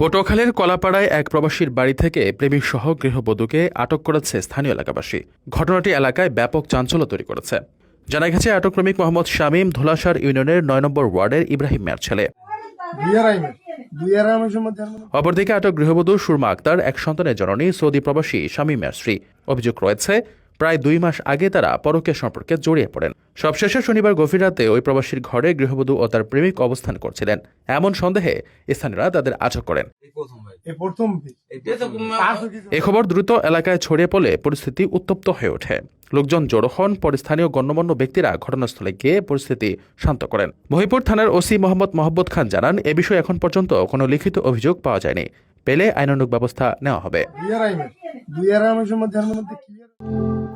পটুয়াখালীর কলাপাড়ায় এক প্রবাসীর বাড়ি থেকে প্রেমিক সহ গৃহবধূকে আটক করেছে স্থানীয় এলাকাবাসী। ঘটনাটি এলাকায় ব্যাপক চাঞ্চল্য তৈরি করেছে। জানা গেছে আটক প্রেমিক মোহাম্মদ শামীম ধোলাসার ইউনিয়নের নয় নম্বর ওয়ার্ডের ইব্রাহিম মিয়ার ছেলে। অপরদিকে আটক গৃহবধূ সুরমা আক্তার এক সন্তানের জননী সৌদি প্রবাসী শামীমের স্ত্রী। অভিযোগ রয়েছে প্রায় দুই মাস আগে তারা পরকীয় সম্পর্কে জড়িয়ে পড়েন। সবশেষে শনিবার গভীর রাতে ওই প্রবাসীর ঘরে গৃহবধূ ও তার প্রেমিক অবস্থান করছিলেন। এমন সন্দেহে স্থানীয়রা তাদের আটক করেন। এ খবর দ্রুত এলাকায় ছড়িয়ে পড়লে পরিস্থিতি উত্তপ্ত হয়ে ওঠে। লোকজন জড়ো হন পরে স্থানীয় গণ্যমান্য ব্যক্তিরা ঘটনাস্থলে গিয়ে পরিস্থিতি শান্ত করেন। মহিপুর থানার ওসি মোহাম্মদ মহব্বত খান জানান এ বিষয়ে এখন পর্যন্ত কোনো লিখিত অভিযোগ পাওয়া যায়নি। পেলে আইনানুগ ব্যবস্থা নেওয়া হবে।